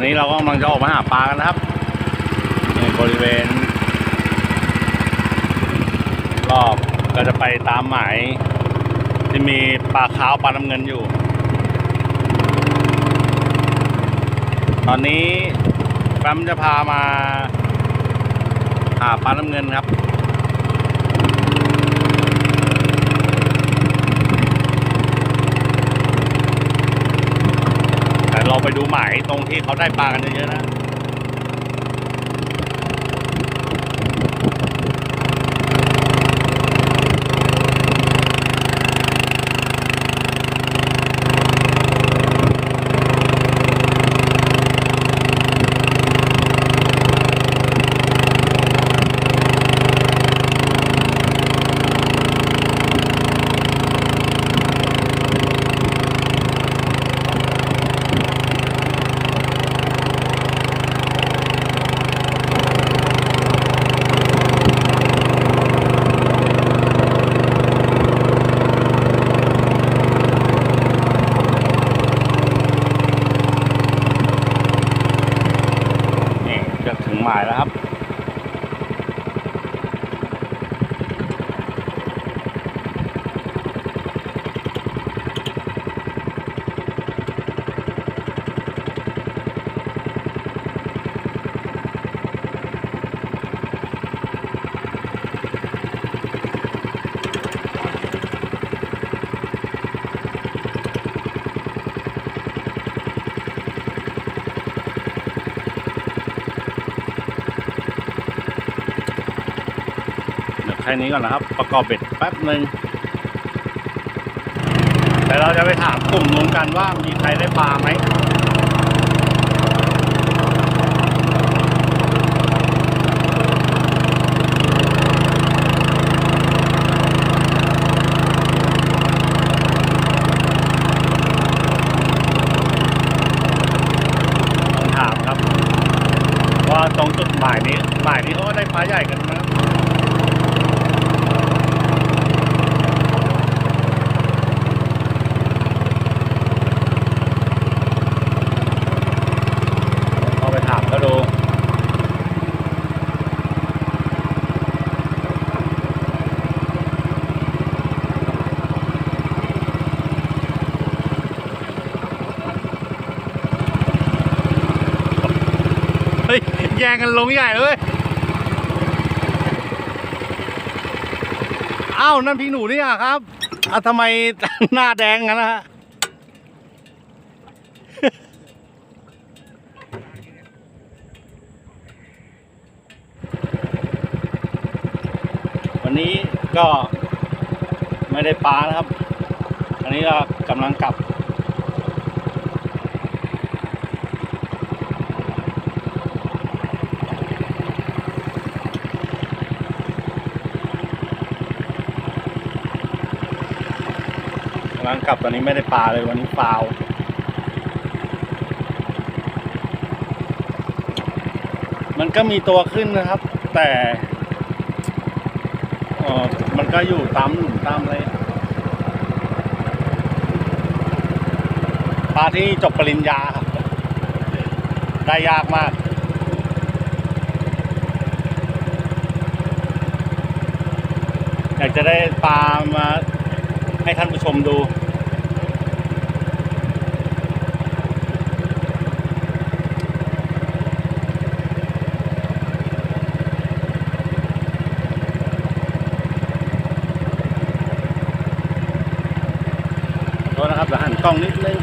อนนี้เราก็กำลังจะออกมาหาปลากันนะครับในบริเวณ รอบก็จะไปตามหมายที่มีปลาขาวปลาน้ำเงินอยู่ ตอนนี้แฟมจะพามาหาปลาน้ำเงินครับ แต่เราไป ดูหมายตรงที่เขาได้ปลากันเยอะๆนะ หมายแล้วครับ ค่นี้ก่อนนะครับ ประกอบเบ็ดแป๊บหนึ่งแต่เราจะไปถามกลุ่มนู้นกันว่ามีใครได้ปลาไหมถามครับว่าตรงจุดหมายนี้หมายนี้เขาก็ได้ปลาใหญ่กันนะ เอาไปถามก็ดู เฮ้ย แย่งกันลงใหญ่เลยอ้าวนั่นพี่หนูนี่อะครับอะทำไมหน้าแดงงั้นนะฮะวันนี้ก็ไม่ได้ปลานะครับ อันนี้ก็กำลังกลับ กำลังกลับตอนนี้ไม่ได้ปลาเลยวันนี้เปล่ามันก็มีตัวขึ้นนะครับ แต่ออมันก็อยู่ตามหลุมตามอะไรปลาที่จบปริญญาครับ ได้ยากมากอยากจะได้ปลามาให้ท่านผู้ชมดู ขอโทษ นะครับแล้วหันกล้องนิดนึง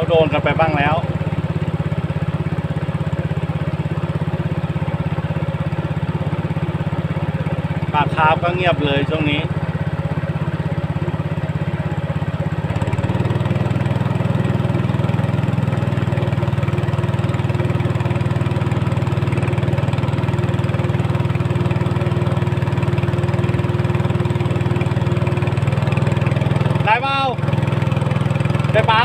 เขาโดนกันไปบ้างแล้วปากคาบก็เงียบเลยช่วงนี้ได้เปล่าได้ปลา